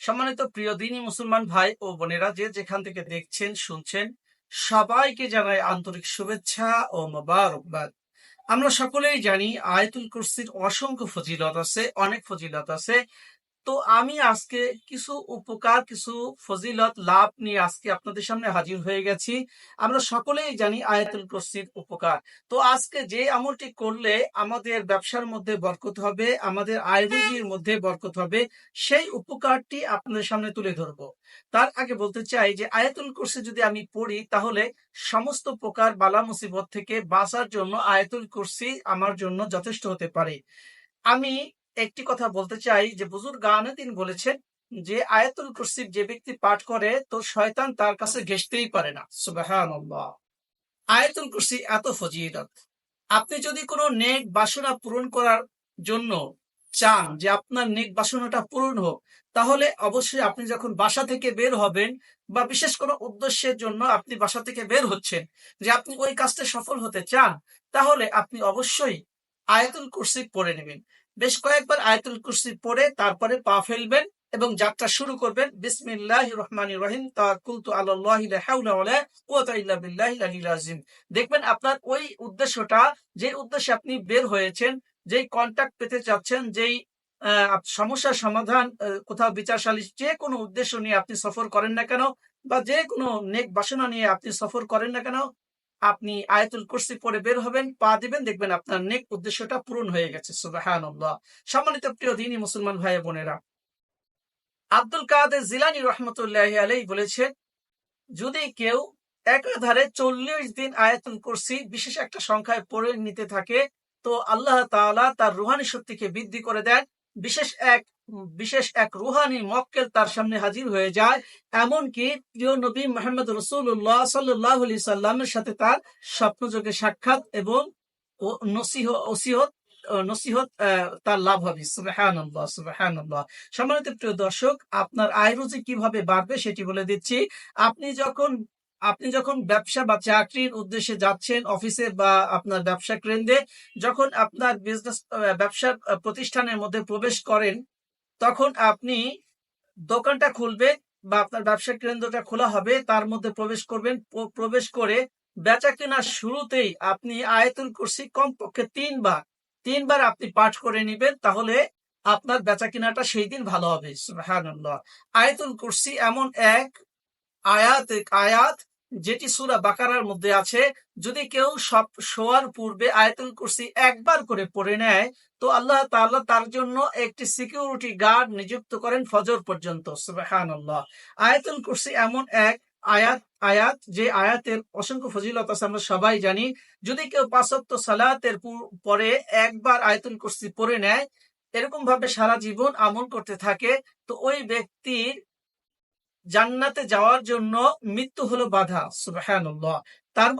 সম্মানিত প্রিয় মুসলমান ভাই ও বোনেরা, যে যেখান থেকে দেখছেন, শুনছেন, সবাইকে জানাই আন্তরিক শুভেচ্ছা ও মোবারকবাদ। আমরা সকলেই জানি আয়তুল কুরসির অসংখ্য ফজিলত আছে, অনেক ফজিলত আছে। তো আমি আজকে কিছু উপকার, কিছু ফজিলত, লাভ নিয়ে আজকে আপনাদের সামনে হাজির হয়ে গেছি। আমরা সকলেই জানি আয়াতুল কুরসির উপকার। তো আজকে যে আমলটি করলে আমাদের ব্যবসার মধ্যে বরকত হবে, আমাদের আয়ুর্বেদির মধ্যে বরকত হবে, সেই উপকারটি আপনাদের সামনে তুলে ধরবো। তার আগে বলতে চাই যে আয়াতুল কুরসি যদি আমি পড়ি, তাহলে সমস্ত প্রকার বালা মুসিবত থেকে বাঁচার জন্য আয়াতুল কুরসি আমার জন্য যথেষ্ট হতে পারে। আমি একটি কথা বলতে চাই যে বুজুর গানে তিনি বলেছেন যে আয়াতুল কুরসির যে ব্যক্তি পাঠ করে, তো শয়তান তার কাছে ঘেসতেই পারে না। আয়াতুল কুরসি এত ফজিলত। আপনি যদি কোনো নেক বাসনা পূরণ করার জন্য চান যে আপনার নেক বাসনাটা পূরণ হোক, তাহলে অবশ্যই আপনি যখন বাসা থেকে বের হবেন বা বিশেষ কোনো উদ্দেশ্যের জন্য আপনি বাসা থেকে বের হচ্ছেন যে আপনি ওই কাজটা সফল হতে চান, তাহলে আপনি অবশ্যই আয়াতুল কুরসি পড়ে নেবেন। বেশ কয়েকবার আয়াতুল কুরসি পড়ে তারপরে পা ফেলবেন এবং যাত্রা শুরু করবেন। বিসমিল্লাহ রহমান রহিম। আযীম। দেখবেন আপনার ওই উদ্দেশ্যটা যে উদ্দেশ্যে আপনি বের হয়েছেন যেই কন্টাক্ট পেতে চাচ্ছেন যেই আহ, সমস্যার সমাধান কোথাও বিচার সালিশ যে কোনো উদ্দেশ্য নিয়ে আপনি সফর করেন না কেন বা যে কোনো নেক বাসনা নিয়ে আপনি সফর করেন না কেন আপনি আয়াতুল কুরসি পড়ে বের হবেন, পা দিবেন, দেখবেন আপনার নেক উদ্দেশ্যটা পূরণ হয়ে গেছে, সুবহানাল্লাহ। সম্মানিত প্রিয় দিনী মুসলমান ভাই বোনেরা, আব্দুল কাদের জিলানি রহমতুল্লাহ আলাই বলেছেন, যদি কেউ একাধারে চল্লিশ দিন আয়াতুল কুরসি বিশেষ একটা সংখ্যায় পড়ে নিতে থাকে, তো আল্লাহ তাআলা তার রুহানি শক্তিকে বৃদ্ধি করে দেন। বিশেষ এক বিশেষ এক রুহানি মক্কেল তার সামনে হাজির হয়ে যায়। এমনকি প্রিয় নবী মোহাম্মদ রসুল্লাহ সাল্লাহ সাল্লামের সাথে তার স্বপ্নযোগে সাক্ষাৎ এবং কীভাবে বাড়বে সেটি বলে দিচ্ছি। আপনি যখন আপনি যখন ব্যবসা বা চাকরির যাচ্ছেন, অফিসে বা আপনার ব্যবসা কেন্দ্রে, যখন আপনার বিজনেস ব্যবসার প্রতিষ্ঠানের মধ্যে প্রবেশ করেন তখন আপনি দোকানটা খুলবে বা আপনার ব্যবসা কেন্দ্রটা খোলা হবে, তার মধ্যে প্রবেশ করবেন। প্রবেশ করে বেচা কেনার শুরুতেই আপনি আয়াতুল কুরসি কমপক্ষে তিনবার তিনবার আপনি পাঠ করে নেবেন, তাহলে আপনার বেচা কেনাটা সেই দিন ভালো হবে। সুবহানাল্লাহ। আয়াতুল কুরসি এমন এক আয়াত আয়াত যেটি সূরা বাকারার মধ্যে আছে, যদি কেউ সব শোয়ার পূর্বে আয়াতুল কুরসি একবার করে পড়ে নেয়, তো আল্লাহ তাআলা তার জন্য একটি সিকিউরিটি গার্ড নিযুক্ত করেন ফজর পর্যন্ত, সুবহানাল্লাহ। আয়াতুল কুরসি এমন এক আয়াত আয়াত যে আয়াতের অসংখ্য ফজিলত আছে, আমরা সবাই জানি। যদি কেউ পাঁচত্ব সালাতের পরে একবার আয়াতুল কুরসি পড়ে নেয় এরকম ভাবে সারা জীবন আমল করতে থাকে, তো ওই ব্যক্তির জান্নাতে যাওয়ার জন্য মৃত্যু হলো বাধা, সুবহানাল্লাহ। তার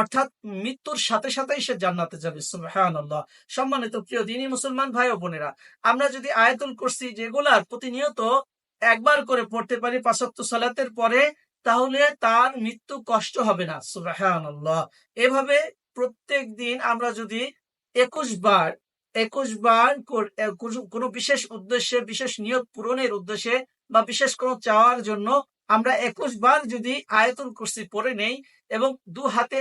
অর্থাৎ মৃত্যুর সাথে সাথেই সে জান্নাতে যাবে, সুবহানাল্লাহ। সম্মানিত প্রিয় দিনী মুসলমান ভাই ও বোনেরা, আমরা যদি আয়াতুল কুরসি যেগুলার প্রতিনিয়ত একবার করে পড়তে পারি পাঁচত্ব সালাতের পরে, তাহলে তার মৃত্যু কষ্ট হবে না, সুবহানাল্লাহ। এভাবে প্রত্যেক দিন আমরা যদি একুশ বার একুশ বার কোনো বিশেষ উদ্দেশ্যে, বিশেষ নিয়োগ পূরণের উদ্দেশ্যে বা বিশেষ কোনো চাওয়ার জন্য আমরা একুশ বার যদি আয়াতুল কুরসি পড়ে নেই এবং দু হাতে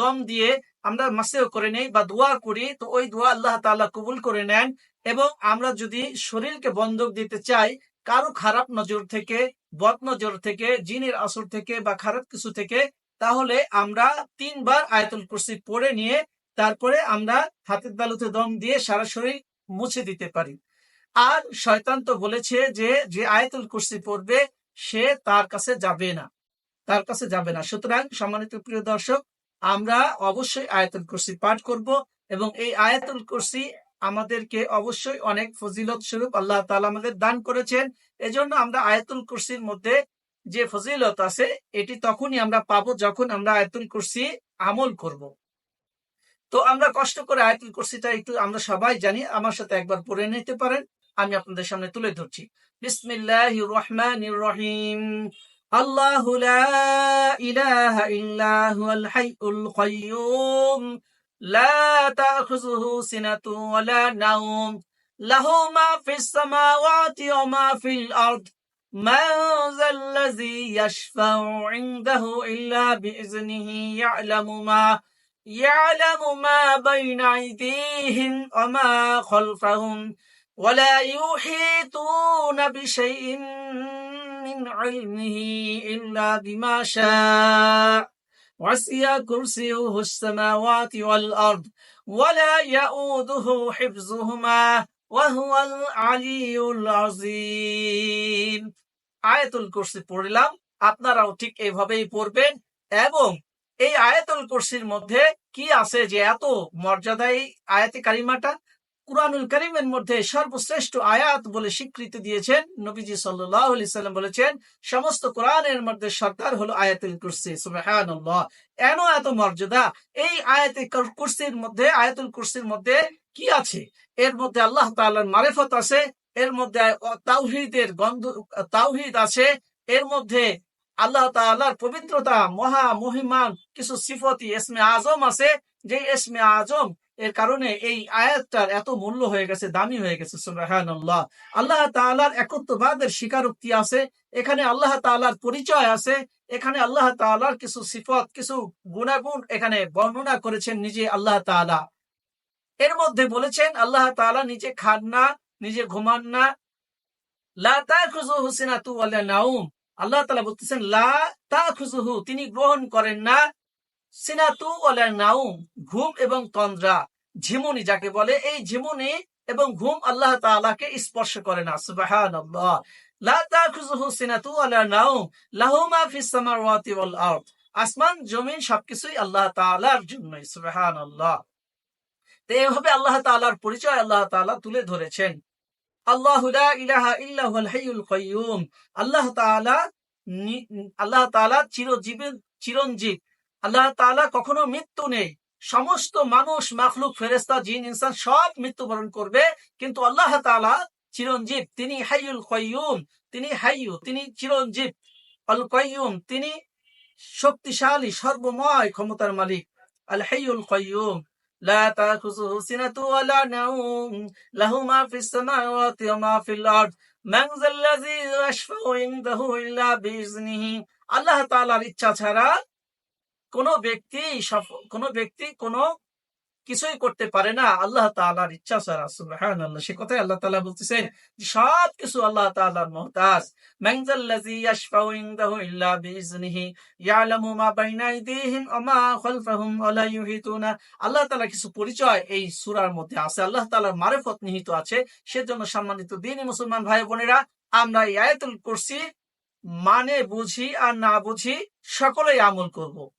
দম দিয়ে আমরা মাসেও করে নেই বা দোয়া করি, তো ওই দোয়া আল্লাহ তাআলা কবুল করে নেন এবং আমরা যদি শরীরকে বন্ধক দিতে চাই, কারও খারাপ নজর থেকে, বদ নজর থেকে, জিনের আসর থেকে বা খারাপ কিছু থেকে, তাহলে আমরা তিনবার আয়াতুল কুরসি পড়ে নিয়ে তারপরে আমরা হাতের তালুতে দম দিয়ে সারা শরীর মুছে দিতে পারি। আর শয়তান তো বলেছে যে যে আয়াতুল কুর্সি পড়বে, সে তার কাছে যাবে না। তার কাছে যাবে না। সুতরাং, সম্মানিত প্রিয় দর্শক, আমরা অবশ্যই আয়াতুল কুরসি পাঠ করব এবং এই আয়াতুল কুরসি আমাদেরকে অবশ্যই অনেক ফজিলত স্বরূপ আল্লাহ তাআলা আমাদের দান করেছেন। এজন্য আমরা আয়াতুল কুরসির মধ্যে যে ফজিলত আছে, এটি তখনই আমরা পাবো যখন আমরা আয়াতুল কুরসি আমল করব। তো আমরা কষ্ট করে আয়াতুল কুরসিটা একটু আমরা সবাই জানি, আমার সাথে একবার পড়ে নিতে পারেন। আমি আপনাদের সামনে তুলে ধরছি বিসমিল্লাহির রহমানির রহিম আল্লাহু লা ইলাহা ইল্লা হুয়াল হাইয়ুল কাইয়্যুম لا تأخذه سنة ولا نوم له ما في السماوات وما في الأرض من ذا الذي يشفع عنده إلا بإذنه يعلم ما يعلم ما بين أيديهم وما خلفهم ولا يحيطون بشيء من علمه إلا بما شاء وسع كرسيه السماوات والأرض ولا يؤوده حفظهما وهو العلي العظيم আয়াতুল কুরসি পড়লাম আপনারাও ঠিক এইভাবেই পড়বেন এবং এই আয়াতুল কুরসির মধ্যে কি আছে যে এত মর্যাদা এই আয়াতে কারিমাটা কুরআনুল করিমের মধ্যে সর্বশ্রেষ্ঠ আয়াত বলে স্বীকৃতি দিয়েছেন নবীজি সাল্লাম বলেছেন, সমস্ত কোরআনের মধ্যে সরকার হলো আয়াতুল কুরসি। সুবহানাল্লাহ। এন এত মর্যাদা? এই আয়াতে কুরসির মধ্যে, আয়াতুল কুরসির মধ্যে কি আছে? এর মধ্যে আল্লাহ তাআলার মারেফত আছে, এর মধ্যে তাওহীদের গন্ধ, তাওহীদ আছে, এর মধ্যে আল্লাহ তাআলার পবিত্রতা, মহা মহিমান কিছু সিফতি এসমে আজম আছে যে এসমে আজম এর কারণে এই আয়াতটার এত মূল্য হয়ে গেছে, দামি হয়ে গেছে, সুবহানাল্লাহ। আল্লাহ তাআলার একত্ববাদের স্বীকারোক্তি আছে, এখানে আল্লাহ তাআলার পরিচয় আছে, এখানে আল্লাহ তাআলার কিছু সিফত, কিছু গুণাগুণ এখানে বর্ণনা করেছেন নিজে আল্লাহ তাআলা। এর মধ্যে বলেছেন, আল্লাহ তাআলা নিজে খান না, নিজে ঘুমান না। আল্লাহ তাআলা বলতেছেন, লা তাখুযুহু, তিনি গ্রহণ করেন না সিনাতু ওয়ালা নাউম, ঘুম এবং তন্দ্রা, ঝিমুনি যাকে বলে, এই ঝিমুনি এবং ঘুম আল্লাহ তাআলাকে স্পর্শ করে না আরদ। আসমান, জমিন সবকিছুই আল্লাহ তাআলার জন্যই, সুবহানাল্লাহ। তো এইভাবে আল্লাহ তাআলার পরিচয় আল্লাহ তাআলা তুলে ধরেছেন। আল্লাহ আল্লাহ তাআলা আল্লাহ তাআলা চিরজীবী চিরঞ্জীব। আল্লাহ তালা কখনো মৃত্যু নেই। সমস্ত মানুষ, মাখলুক ফেরেস্তা জিন, ইনসান সব মৃত্যুবরণ করবে। কিন্তু আল্লাহ তালা চিরঞ্জীব, তিনি হাইউল কয়ুম তিনি হাইয়ু, তিনি চিরঞ্জীব। অল কয়ুম তিনি শক্তিশালী, সর্বময়, ক্ষমতার মালিক। আল হাইউল কয়ুম আল্লাহ ইচ্ছা ছাড়া কোন ব্যক্তি কোন ব্যক্তি কোন কিছুই করতে পারে না। আল্লাহ তাআলার ইচ্ছা ছাড়া সুবহানাল্লাহ। সে কথাই আল্লাহ তাআলা বলতেছেন সব কিছু আল্লাহ তাআলার মুহতাজ। আল্লাহ পরিচয় এই সূরার মধ্যে আছে। আল্লাহ নিহিত আছে। সেজন্য সম্মানিত মুসলমান ভাই বোনেরা, আমরা কুরসি মানে বুঝি আর না বুঝি সকলেই আমল করব।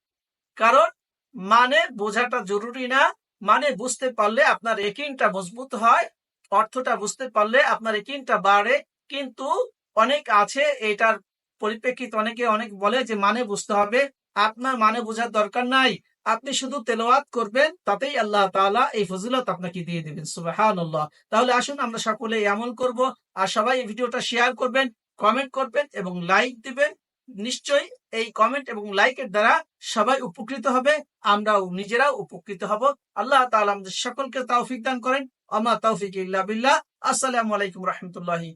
কারণ মানে বোঝাটা জরুরি না। মানে বুঝতে পারলে আপনার একিনটা মজবুত হয়, অর্থটা বুঝতে পারলে আপনার একিনটা বাড়ে। কিন্তু অনেক আছে, এটার পরিপ্রেক্ষিত অনেকে অনেক বলে যে মানে বুঝতে হবে। আপনার মানে বোঝার দরকার নাই। আপনি শুধু তেলাওয়াত করবেন, তাতেই আল্লাহ তাআলা এই ফজিলত আপনাকে দিয়ে দিবেন, সুবহানাল্লাহ। তাহলে আসুন আমরা সকলে আমল করব। আর সবাই এই ভিডিওটা শেয়ার করবেন, কমেন্ট করবেন এবং লাইক দিবেন। নিশ্চয়ই এই কমেন্ট এবং লাইকের দ্বারা সবাই উপকৃত হবে, আমরাও নিজেরাও উপকৃত হব। আল্লাহ তালা আমাদের সকলকে তৌফিক দান করেন। আমা তৌফিক ইল্লা বিল্লাহ। আসসালামু আলাইকুম রহমতুল্লাহি